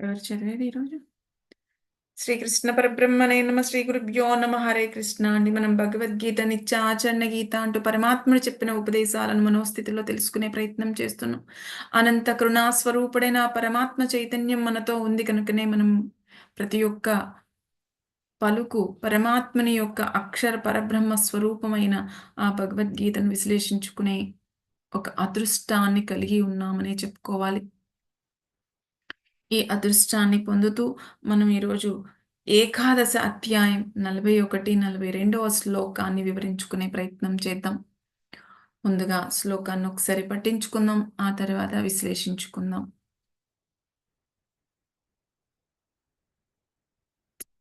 ఎవరు చదివేది ఈరోజు శ్రీకృష్ణ పరబ్రహ్మనే నమ శ్రీ గురుభ్యో నమ హరే కృష్ణ అండి. మనం భగవద్గీత నిత్య ఆచరణ గీత అంటూ పరమాత్ముడు చెప్పిన ఉపదేశాలను మనోస్థితిలో తెలుసుకునే ప్రయత్నం చేస్తున్నాం. అనంత కరుణా స్వరూపుడైన ఆ పరమాత్మ చైతన్యం మనతో ఉంది కనుకనే మనం ప్రతి ఒక్క పలుకు పరమాత్మని యొక్క అక్షర పరబ్రహ్మ స్వరూపమైన ఆ భగవద్గీతను విశ్లేషించుకునే ఒక అదృష్టాన్ని కలిగి ఉన్నామనే చెప్పుకోవాలి. ఈ అదృష్టాన్ని పొందుతూ మనం ఈరోజు ఏకాదశ అధ్యాయం నలభై ఒకటి నలభై రెండవ శ్లోకాన్ని వివరించుకునే ప్రయత్నం చేద్దాం. ముందుగా శ్లోకాన్ని ఒకసారి పట్టించుకుందాం ఆ తర్వాత విశ్లేషించుకుందాం.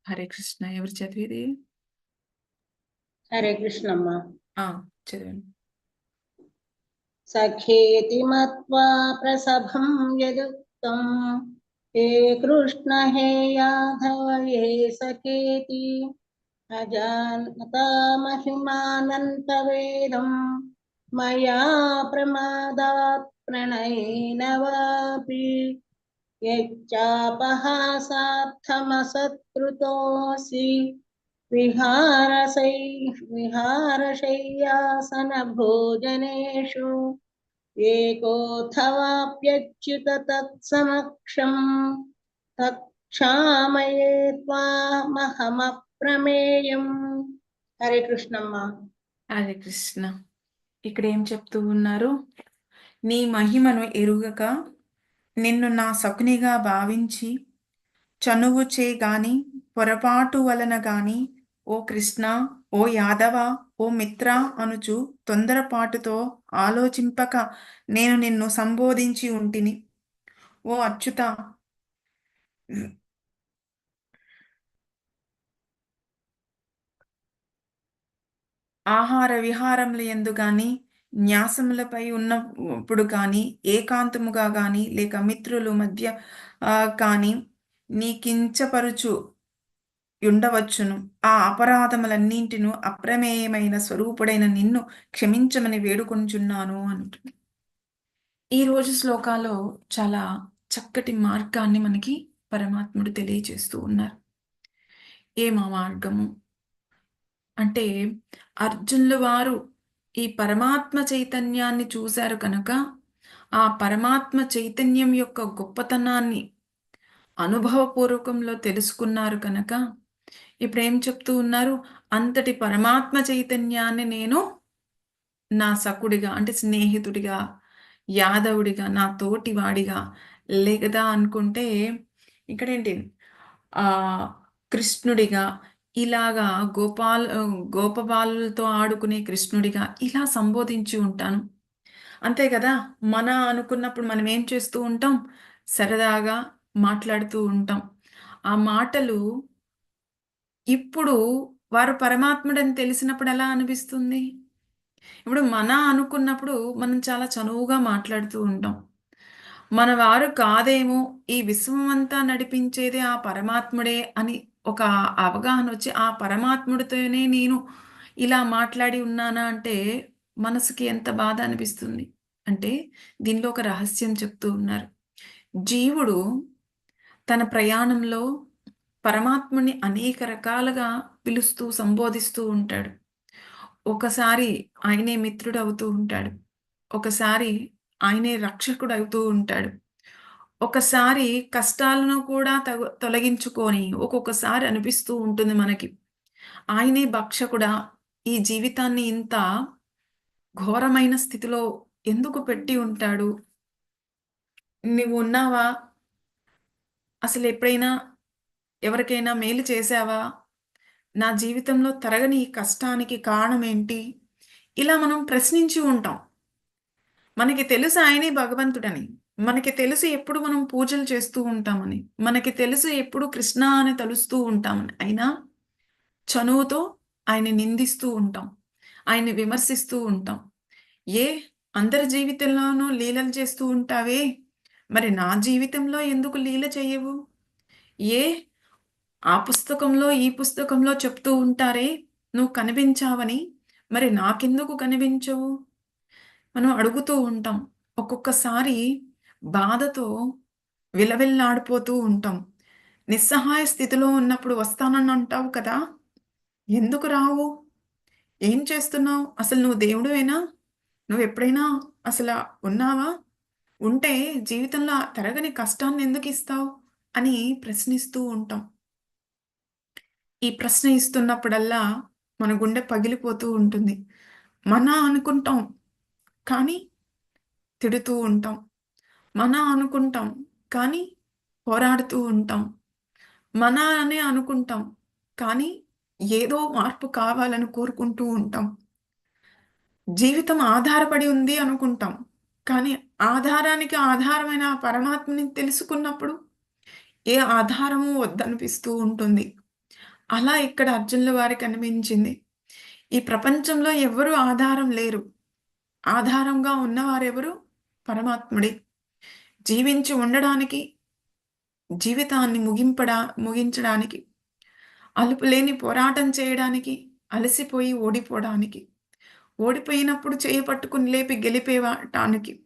హరే కృష్ణ ఎవరు చదివేది? హరే కృష్ణమ్మ. చదివండి. సఖేతి మత్వా ప్రసభం యదుక్తం. हे कृष्ण हे याधव ये सखेति अजानता महिमानन्तवेदं मया प्रणयन वापी यच्चापहासार्थमसत्कृतोऽसि विहारसै विहारशय्यासनभोजनेषु। విహారశయ్యాసనభోజనేషు ఏకోऽథవాప్యచ్యుత తత్సమక్షం తక్షామయే హరే కృష్ణమ్మ హరే కృష్ణ ఇక్కడ ఏం చెప్తూ ఉన్నారు? నీ మహిమను ఎరుగక నిన్ను నా సకునిగా భావించి చనువు చే గాని పొరపాటు వలన గాని ఓ కృష్ణ ఓ యాదవ ఓ మిత్ర అనుచు తొందరపాటుతో ఆలోచింపక నేను నిన్ను సంబోధించి ఉంటిని. ఓ అచ్యుత! ఆహార విహారముల ఎందు గాని న్యాసములపై ఉన్నప్పుడు కానీ ఏకాంతముగా కానీ లేక మిత్రులు మధ్య కానీ నీ కించపరుచు ఉండవచ్చును ఆ అపరాధములన్నింటిను అప్రమేయమైన స్వరూపుడైన నిన్ను క్షమించమని వేడుకొంచున్నాను అంటుంది. ఈ రోజు శ్లోకాలో చాలా చక్కటి మార్గాన్ని మనకి పరమాత్ముడు తెలియజేస్తూ ఉన్నారు. ఏమా మార్గము? అంటే అర్జునులు వారు ఈ పరమాత్మ చైతన్యాన్ని చూశారు కనుక ఆ పరమాత్మ చైతన్యం యొక్క గొప్పతనాన్ని అనుభవపూర్వకంలో తెలుసుకున్నారు కనుక ఇప్పుడు ఏం చెప్తూ ఉన్నారు అంతటి పరమాత్మ చైతన్యాన్ని నేను నా సకుడిగా అంటే స్నేహితుడిగా యాదవుడిగా నా తోటివాడిగా లేదా అనుకుంటే ఇక్కడేంటి? ఏంటి కృష్ణుడిగా ఇలాగా గోపాల్ గోపబాలులతో ఆడుకునే కృష్ణుడిగా ఇలా సంబోధించి ఉంటాను. అంతే కదా? మన అనుకున్నప్పుడు మనం ఏం చేస్తూ ఉంటాం? సరదాగా మాట్లాడుతూ ఉంటాం. ఆ మాటలు ఇప్పుడు వారు పరమాత్ముడని తెలిసినప్పుడు ఎలా అనిపిస్తుంది? ఇప్పుడు మన అనుకున్నప్పుడు మనం చాలా చనువుగా మాట్లాడుతూ ఉంటాం. మన వారు కాదేమో ఈ విశ్వం అంతా నడిపించేదే ఆ పరమాత్ముడే అని ఒక అవగాహన వచ్చి ఆ పరమాత్ముడితోనే నేను ఇలా మాట్లాడి ఉన్నానా అంటే మనసుకి ఎంత బాధ అనిపిస్తుంది? అంటే దీనిలో ఒక రహస్యం చెప్తూ ఉన్నారు. జీవుడు తన ప్రయాణంలో పరమాత్ముని అనేక రకాలుగా పిలుస్తూ సంబోధిస్తూ ఉంటాడు. ఒకసారి ఆయనే మిత్రుడు అవుతూ ఉంటాడు. ఒకసారి ఆయనే రక్షకుడు అవుతూ ఉంటాడు. ఒకసారి కష్టాలను కూడా తొలగించుకొని ఒక్కొక్కసారి అనిపిస్తూ ఉంటుంది మనకి. ఆయనే భక్షకుడా? ఈ జీవితాన్ని ఇంత ఘోరమైన స్థితిలో ఎందుకు పెట్టి ఉంటాడు? నువ్వు ఉన్నావా అసలు ఎప్పుడైనా ఎవరికైనా మేలు చేశావా? నా జీవితంలో తరగని ఈ కష్టానికి కారణం ఏంటి ఇలా మనం ప్రశ్నించి ఉంటాం. మనకి తెలుసు ఆయనే భగవంతుడని. మనకి తెలుసు ఎప్పుడు మనం పూజలు చేస్తూ ఉంటామని. మనకి తెలుసు ఎప్పుడు కృష్ణ అని తలుస్తూ ఉంటామని. అయినా చనువుతో ఆయన నిందిస్తూ ఉంటాం. ఆయన్ని విమర్శిస్తూ ఉంటాం. ఏ? అందరి జీవితంలోనూ లీలలు చేస్తూ ఉంటావే? మరి నా జీవితంలో ఎందుకు లీల చేయవు? ఏ? ఆ పుస్తకంలో ఈ పుస్తకంలో చెప్తూ ఉంటారే నువ్వు కనిపించావని మరి నాకెందుకు కనిపించవు మనం అడుగుతూ ఉంటాం ఒక్కొక్కసారి బాధతో విలవిల్లాడిపోతూ ఉంటాం. నిస్సహాయ స్థితిలో ఉన్నప్పుడు వస్తానని అంటావు కదా! ఎందుకు రావు? ఏం చేస్తున్నావు? అసలు నువ్వు దేవుడువేనా నువ్వు ఎప్పుడైనా అసల ఉన్నావా? ఉంటే జీవితంలో తరగని కష్టాన్ని ఎందుకిస్తావు? అని ప్రశ్నిస్తూ ఉంటాం. ఈ ప్రశ్న ఇస్తున్నప్పుడల్లా మన గుండె పగిలిపోతూ ఉంటుంది. మన అనుకుంటాం. కానీ తిడుతూ ఉంటాం. మన అనుకుంటాం. కానీ పోరాడుతూ ఉంటాం. మన అనే అనుకుంటాం. కానీ ఏదో మార్పు కావాలని కోరుకుంటూ ఉంటాం. జీవితం ఆధారపడి ఉంది అనుకుంటాం. కానీ ఆధారానికి ఆధారమైన పరమాత్మని తెలుసుకున్నప్పుడు ఏ ఆధారము వద్దనిపిస్తూ ఉంటుంది. అలా ఇక్కడ అర్జునుల వారికి అనిపించింది. ఈ ప్రపంచంలో ఎవ్వరు ఆధారం లేరు. ఆధారంగా ఉన్నవారెవరు? పరమాత్ముడే. జీవించి ఉండడానికి, జీవితాన్ని ముగింపడా ముగించడానికి, అలుపులేని పోరాటం చేయడానికి, అలసిపోయి ఓడిపోవడానికి, ఓడిపోయినప్పుడు చేయపట్టుకుని లేపి గెలిపేవటానికి,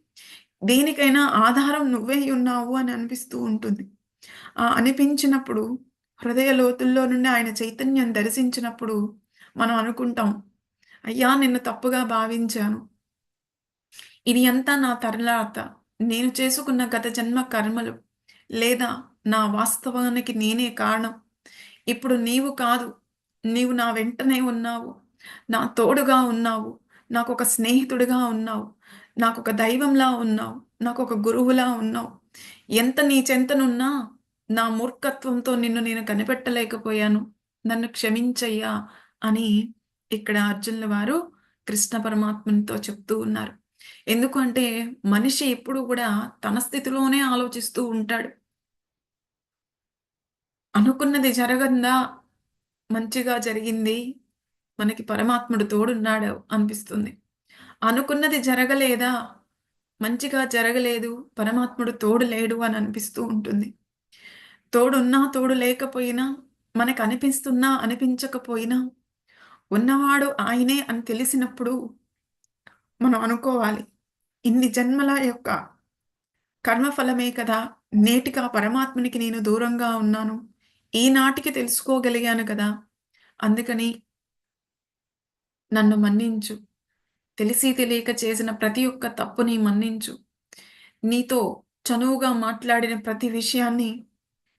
దేనికైనా ఆధారం నువ్వే ఉన్నావు అని అనిపిస్తూ ఉంటుంది. ఆ అనిపించినప్పుడు హృదయ లోతుల్లో నుండి ఆయన చైతన్యం దర్శించినప్పుడు మనం అనుకుంటాం, అయ్యా! నిన్ను తప్పుగా భావించాను. ఇది అంతా నా తరలాత నేను చేసుకున్న గత జన్మ కర్మలు లేదా నా వాస్తవానికి నేనే కారణం. ఇప్పుడు నీవు కాదు. నీవు నా వెంటనే ఉన్నావు. నా తోడుగా ఉన్నావు. నాకొక స్నేహితుడిగా ఉన్నావు. నాకు ఒక దైవంలా ఉన్నావు. నాకొక గురువులా ఉన్నావు. ఎంత నీ చెంతనున్నా నా మూర్ఖత్వంతో నిన్ను నేను కనిపెట్టలేకపోయాను. నన్ను క్షమించయ్యా అని ఇక్కడ అర్జునుల వారు కృష్ణ పరమాత్మనితో చెప్తూ ఉన్నారు. ఎందుకంటే మనిషి ఎప్పుడు కూడా తన స్థితిలోనే ఆలోచిస్తూ ఉంటాడు. అనుకున్నది జరగందా? మంచిగా జరిగింది. మనకి పరమాత్ముడు తోడున్నాడు అనిపిస్తుంది. అనుకున్నది జరగలేదా? మంచిగా జరగలేదు. పరమాత్ముడు తోడు లేడు అని అనిపిస్తూ ఉంటుంది. తోడున్నా, తోడు లేకపోయినా, మనకు అనిపిస్తున్నా అనిపించకపోయినా, ఉన్నవాడు ఆయనే అని తెలిసినప్పుడు మనం అనుకోవాలి. ఇన్ని జన్మల యొక్క కర్మఫలమే కదా! నేటిగా పరమాత్మనికి పరమాత్మునికి నేను దూరంగా ఉన్నాను. ఈనాటికి తెలుసుకోగలిగాను కదా! అందుకని నన్ను మన్నించు. తెలిసి తెలియక చేసిన ప్రతి ఒక్క తప్పుని మన్నించు. నీతో చనువుగా మాట్లాడిన ప్రతి విషయాన్ని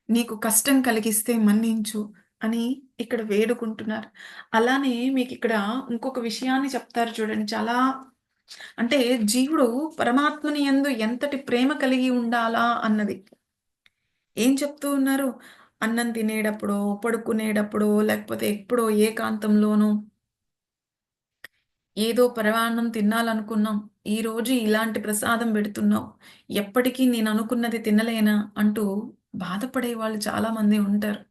నీకు కష్టం కలిగిస్తే మన్నించు అని ఇక్కడ వేడుకుంటున్నారు. అలానే మీకు ఇక్కడ ఇంకొక విషయాన్ని చెప్తారు చూడండి. చాలా అంటే జీవుడు పరమాత్మని యందు ఎంతటి ప్రేమ కలిగి ఉండాలా అన్నది. ఏం చెప్తూ ఉన్నారు? అన్నం తినేటప్పుడో, పడుకునేటప్పుడో, లేకపోతే ఎప్పుడో ఏకాంతంలోనూ ఏదో పరమాన్నం తినాలనుకున్నాం. ఈరోజు ఇలాంటి ప్రసాదం పెడుతున్నావు. ఎప్పటికీ నేను అనుకున్నది తినలేనా అంటూ బాధపడే వాళ్ళు చాలామంది ఉంటారు.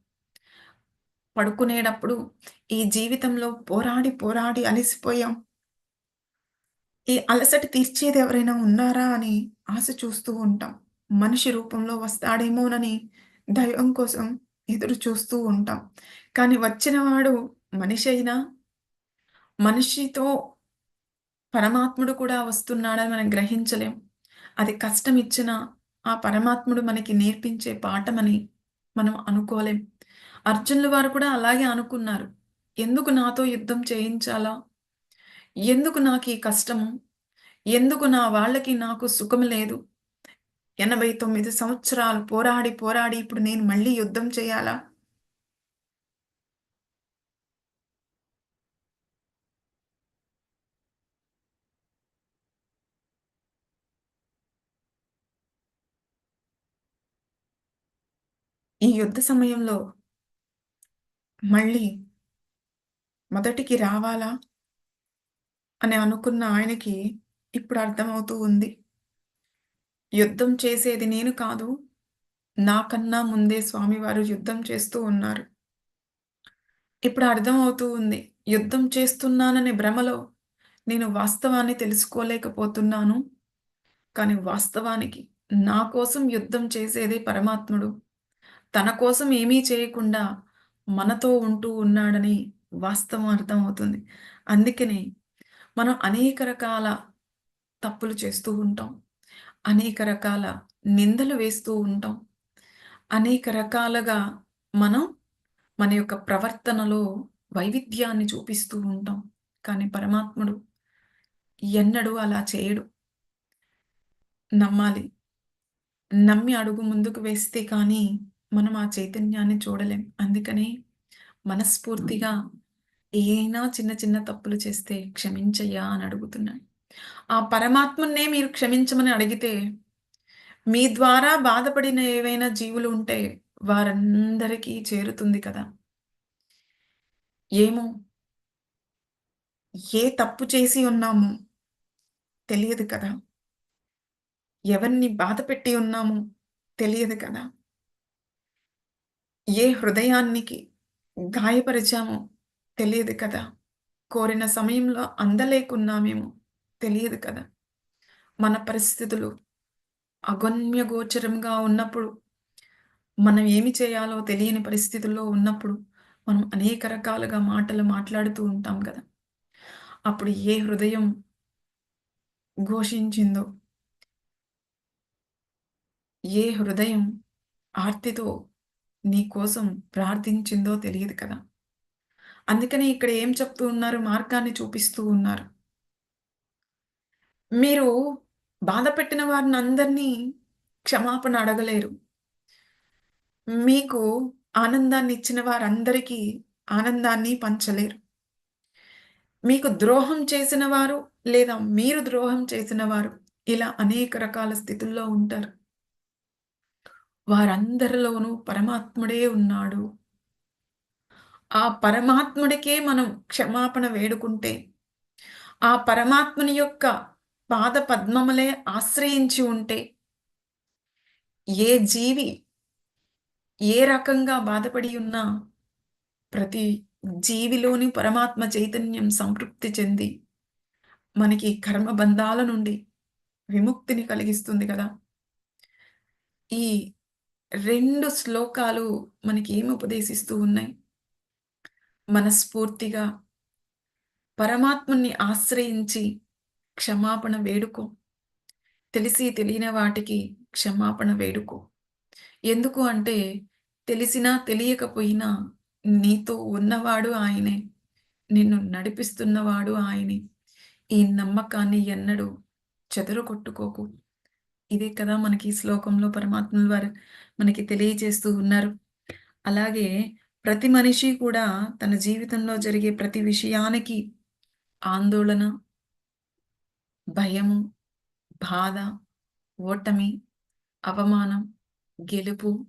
పడుకునేటప్పుడు ఈ జీవితంలో పోరాడి, పోరాడి అలసిపోయాం. ఈ అలసట తీర్చేది ఎవరైనా ఉన్నారా అని ఆశ చూస్తూ ఉంటాం. మనిషి రూపంలో వస్తాడేమోనని దైవం కోసం ఎదురు చూస్తూ ఉంటాం. కానీ వచ్చినవాడు మనిషి అయినా మనిషితో పరమాత్ముడు కూడా వస్తున్నాడని మనం గ్రహించలేం. అది కష్టం ఇచ్చినా ఆ పరమాత్ముడు మనకి నేర్పించే పాఠమని మనం అనుకోలేం. అర్జునుల వారు కూడా అలాగే అనుకున్నారు. ఎందుకు నాతో యుద్ధం చేయించాలా? ఎందుకు నాకు ఈ కష్టము? ఎందుకు నా వాళ్ళకి నాకు సుఖం లేదు? 89 సంవత్సరాలు పోరాడి, పోరాడి ఇప్పుడు నేను మళ్ళీ యుద్ధం చేయాలా? ఈ యుద్ధ సమయంలో మళ్ళీ మొదటికి రావాలా? అని అనుకున్న ఆయనకి ఇప్పుడు అర్థమవుతూ ఉంది. యుద్ధం చేసేది నేను కాదు. నాకన్నా ముందే స్వామివారు యుద్ధం చేస్తూ ఉన్నారు. ఇప్పుడు అర్థమవుతూ ఉంది. యుద్ధం చేస్తున్నాననే భ్రమలో నేను వాస్తవాన్ని తెలుసుకోలేకపోతున్నాను. కానీ వాస్తవానికి నా కోసం యుద్ధం చేసేదే పరమాత్ముడు. తన కోసం ఏమీ చేయకుండా మనతో ఉంటూ ఉన్నాడని వాస్తవం అర్థమవుతుంది. అందుకనే మనం అనేక రకాల తప్పులు చేస్తూ ఉంటాం. అనేక రకాల నిందలు వేస్తూ ఉంటాం. అనేక రకాలుగా మనం మన యొక్క ప్రవర్తనలో వైవిధ్యాన్ని చూపిస్తూ ఉంటాం. కానీ పరమాత్ముడు ఎన్నడూ అలా చేయడు. నమ్మాలి. నమ్మి అడుగు ముందుకు వేస్తే కానీ మనం ఆ చైతన్యాన్ని చూడలేం. అందుకనే మనస్ఫూర్తిగా ఏదైనా చిన్న చిన్న తప్పులు చేస్తే క్షమించయ్యా అని అడుగుతున్నాను. ఆ పరమాత్మనే మీరు క్షమించమని అడిగితే మీ ద్వారా బాధపడిన ఏవైనా జీవులు ఉంటే వారందరికీ చేరుతుంది కదా! ఏమో ఏ తప్పు చేసి ఉన్నాము తెలియదు కదా! ఎవరిని బాధపెట్టి ఉన్నామో తెలియదు కదా! ఏ హృదయానికి గాయపరిచామో తెలియదు కదా! కోరిన సమయంలో అందలేకున్నామేమో తెలియదు కదా! మన పరిస్థితులు అగమ్యగోచరంగా ఉన్నప్పుడు, మనం ఏమి చేయాలో తెలియని పరిస్థితుల్లో ఉన్నప్పుడు, మనం అనేక రకాలుగా మాటలు మాట్లాడుతూ ఉంటాం కదా! అప్పుడు ఏ హృదయం ఘోషించిందో ఏ హృదయం ఆర్తితో నీ కోసం ప్రార్థించిందో తెలియదు కదా! అందుకనే ఇక్కడ ఏం చెప్తూ ఉన్నారు? మార్గాన్ని చూపిస్తూ ఉన్నారు. మీరు బాధపెట్టిన వారినందరినీ క్షమాపణ అడగలేరు. మీకు ఆనందాన్ని ఇచ్చిన వారందరికీ ఆనందాన్ని పంచలేరు. మీకు ద్రోహం చేసిన వారు లేదా మీరు ద్రోహం చేసిన వారు ఇలా అనేక రకాల స్థితుల్లో ఉంటారు. వారందరిలోనూ పరమాత్ముడే ఉన్నాడు. ఆ పరమాత్ముడికే మనం క్షమాపణ వేడుకుంటే, ఆ పరమాత్ముని యొక్క పాద పద్మములే ఆశ్రయించి ఉంటే, ఏ జీవి ఏ రకంగా బాధపడి ఉన్నా ప్రతి జీవిలోని పరమాత్మ చైతన్యం సంతృప్తి చెంది మనకి కర్మ బంధాల నుండి విముక్తిని కలిగిస్తుంది కదా! ఈ రెండు శ్లోకాలు మనకి ఏమి ఉపదేశిస్తూ ఉన్నాయి? మనస్ఫూర్తిగా పరమాత్ముని ఆశ్రయించి క్షమాపణ వేడుకో. తెలిసి తెలియని వాటికి క్షమాపణ వేడుకో. ఎందుకు అంటే తెలిసినా తెలియకపోయినా నీతో ఉన్నవాడు ఆయనే. నిన్ను నడిపిస్తున్నవాడు ఆయనే. ఈ నమ్మకాన్ని ఎన్నడూ చెదరగొట్టుకోకు. ఇదే కదా మనకి ఈ శ్లోకంలో పరమాత్మల వారు మనకి తెలియజేస్తూ ఉన్నారు. అలాగే ప్రతి మనిషి కూడా తన జీవితంలో జరిగే ప్రతి విషయానికి ఆందోళన భయము, బాధ, ఓటమి, అవమానం, గెలుపు,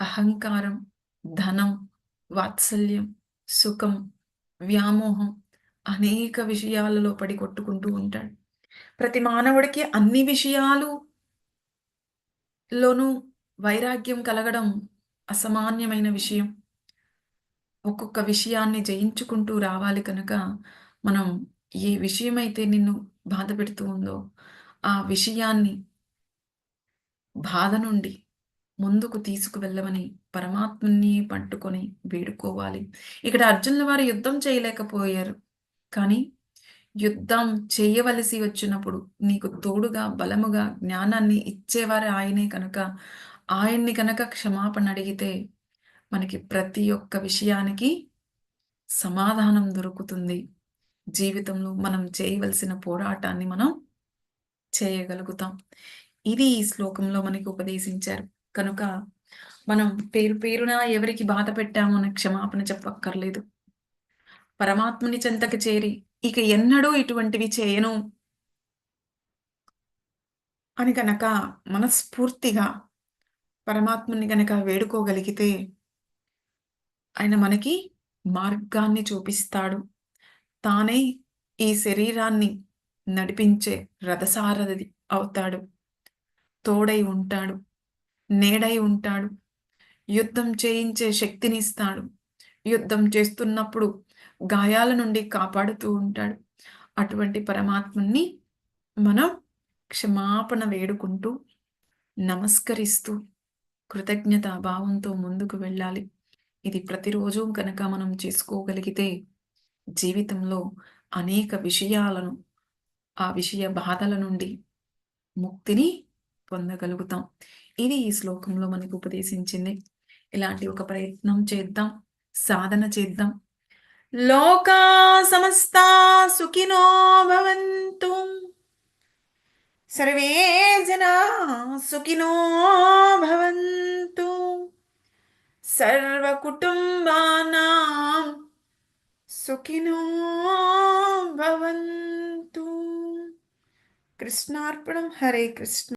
అహంకారం, ధనం, వాత్సల్యం, సుఖం, వ్యామోహం అనేక విషయాలలో పడి కొట్టుకుంటూ ఉంటాడు. ప్రతి మానవుడికి అన్ని విషయాలు లోనూ వైరాగ్యం కలగడం అసామాన్యమైన విషయం. ఒక్కొక్క విషయాన్ని జయించుకుంటూ రావాలి కనుక, మనం ఏ విషయమైతే నిన్ను బాధపెడుతూ ఉందో, ఆ విషయాన్ని బాధ నుండి ముందుకు తీసుకువెళ్ళమని పరమాత్ముని పట్టుకొని వేడుకోవాలి. ఇక్కడ అర్జునుల వారు యుద్ధం చేయలేకపోయారు. కానీ యుద్ధం చేయవలసి వచ్చినప్పుడు నీకు తోడుగా, బలముగా, జ్ఞానాన్ని ఇచ్చేవారు ఆయనే కనుక, ఆయన్ని కనుక క్షమాపణ అడిగితే మనకి ప్రతి ఒక్క విషయానికి సమాధానం దొరుకుతుంది. జీవితంలో మనం చేయవలసిన పోరాటాన్ని మనం చేయగలుగుతాం. ఇది ఈ శ్లోకంలో మనకి ఉపదేశించారు. కనుక మనం పేరు పేరున ఎవరికి బాధ పెట్టామో క్షమాపణ చెప్పక్కర్లేదు. పరమాత్ముని చెంతకు చేరి ఇక ఎన్నడూ ఇటువంటివి చేయను అని గనక మనస్ఫూర్తిగా పరమాత్ముని గనక వేడుకోగలిగితే ఆయన మనకి మార్గాన్ని చూపిస్తాడు. తానే ఈ శరీరాన్ని నడిపించే రథసారథి అవుతాడు. తోడై ఉంటాడు. నేడై ఉంటాడు. యుద్ధం చేయించే శక్తినిస్తాడు. యుద్ధం చేస్తున్నప్పుడు గాయాల నుండి కాపాడుతూ ఉంటాడు. అటువంటి పరమాత్ముని మనం క్షమాపణ వేడుకుంటూ, నమస్కరిస్తూ, కృతజ్ఞతా భావంతో ముందుకు వెళ్ళాలి. ఇది ప్రతిరోజు కనుక మనం చేసుకోగలిగితే జీవితంలో అనేక విషయాలను, ఆ విషయ బాధల నుండి ముక్తిని పొందగలుగుతాం ఇది ఈ శ్లోకంలో మనకు ఉపదేశించింది ఇలాంటి ఒక ప్రయత్నం చేద్దాం సాధన చేద్దాం లోకా సమస్తా సుఖినో భవంతు. సర్వే జనా సుఖినో భవంతు. సర్వకుటుంబానాం సుఖినో భవంతు. కృష్ణార్పణం హరే కృష్ణ.